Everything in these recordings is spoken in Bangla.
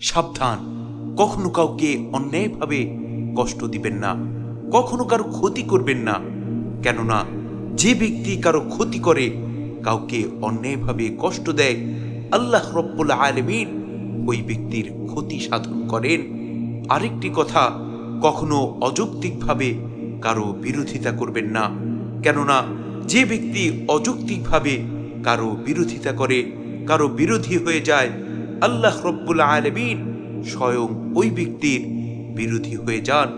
সাবধান। কখনো কাউকে অন্যায়ভাবে কষ্ট দিবেন না। কখনো কারও ক্ষতি করবেন না। কেননা, যে ব্যক্তি কারও ক্ষতি করে, কাউকে অন্যায়ভাবে কষ্ট দেয়, আল্লাহ রব্বুল আলমিন ওই ব্যক্তির ক্ষতি সাধন করেন। আরেকটি কথা, কখনো অযৌক্তিকভাবে কারও বিরোধিতা করবেন না। কেননা, যে ব্যক্তি অযৌক্তিকভাবে কারও বিরোধিতা করে, কারও বিরোধী হয়ে যায় আল্লাহ রব্বুল আলমিন স্বয়ং ওই ব্যক্তির বিরোধী হয়ে যান।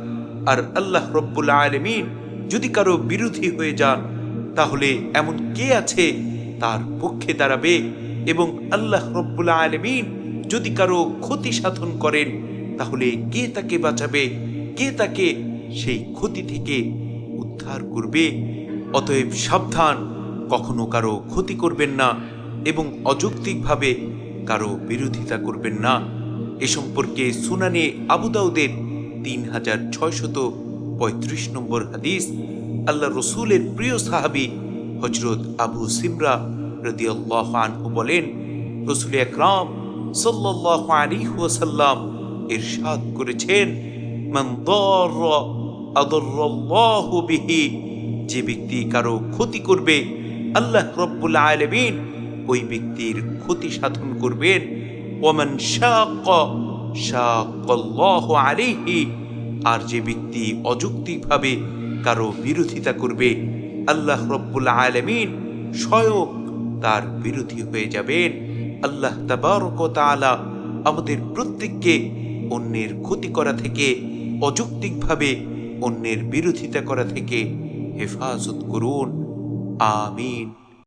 আর আল্লাহ রব্বুল আলমিন যদি কারও বিরোধী হয়ে যান, তাহলে এমন কে আছে তার পক্ষে দাঁড়াবে? এবং আল্লাহ রব্বুল আলমিন যদি কারও ক্ষতি সাধন করেন, তাহলে কে তাকে বাঁচাবে? কে তাকে সেই ক্ষতি থেকে উদ্ধার করবে? অতএব সাবধান, কখনো কারও ক্ষতি করবেন না এবং অযৌক্তিকভাবে কারও বিরোধিতা করবেন না। এ সম্পর্কে সুনানে আবুদাউদের তিন হাজার ছয়শত পঁয়ত্রিশ নম্বর হাদিস আল্লাহ রসুলের প্রিয় সাহাবি হজরত আবু সিমরা রদিয়াল্লাহ আনহু বলেন, রসুল একরাম সাল্লাহ আলী ওয়াসাল্লাম ইরশাদ করেছেন যে ব্যক্তি কারও ক্ষতি করবে, আল্লাহ রব্বুল আলামিন ওই ব্যক্তির ক্ষতি সাধন করবেন। ওমান আলাইহি। আর যে ব্যক্তি অযৌক্তিকভাবে কারও বিরোধিতা করবে, আল্লাহ রব্বুল আলামিন স্বয়ং তার বিরোধী হয়ে যাবেন। আল্লাহ তাবারক ও তাআলা আমাদের প্রত্যেককে অন্যের ক্ষতি করা থেকে, অযৌক্তিকভাবে অন্যের বিরোধিতা করা থেকে হেফাজত করুন। আমিন।